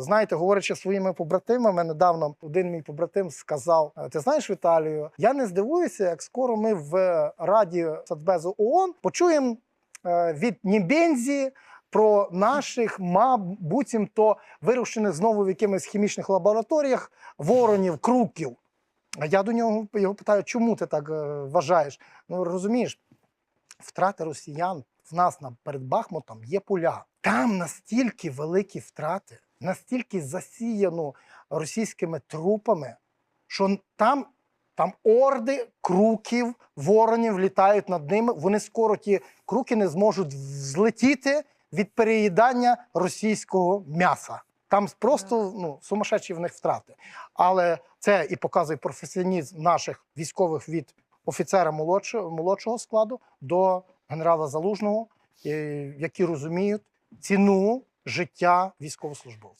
Знаєте, говорячи своїми побратимами, недавно один мій побратим сказав: «Е, Ти знаєш, Віталію, я не здивуюся, як скоро ми в Раді Садбезу ООН почуємо е, від Нібензі про наших, мабутімто вирощених знову в якимись хімічних лабораторіях воронів, круків. А я до нього його питаю, чому ти так е, вважаєш? Ну розумієш, втрати росіян в нас на перед Бахмутом є поля. Там настільки великі втрати, настільки засіяно російськими трупами, що там, там орди круків, воронів літають над ними. Вони скоро ті круки не зможуть злетіти від переїдання російського м'яса. Там просто ну, сумасшедші в них втрати. Але це і показує професіоналізм наших військових від офіцера молодшого, молодшого складу до генерала Залужного, які розуміють ціну життя військовослужбовців.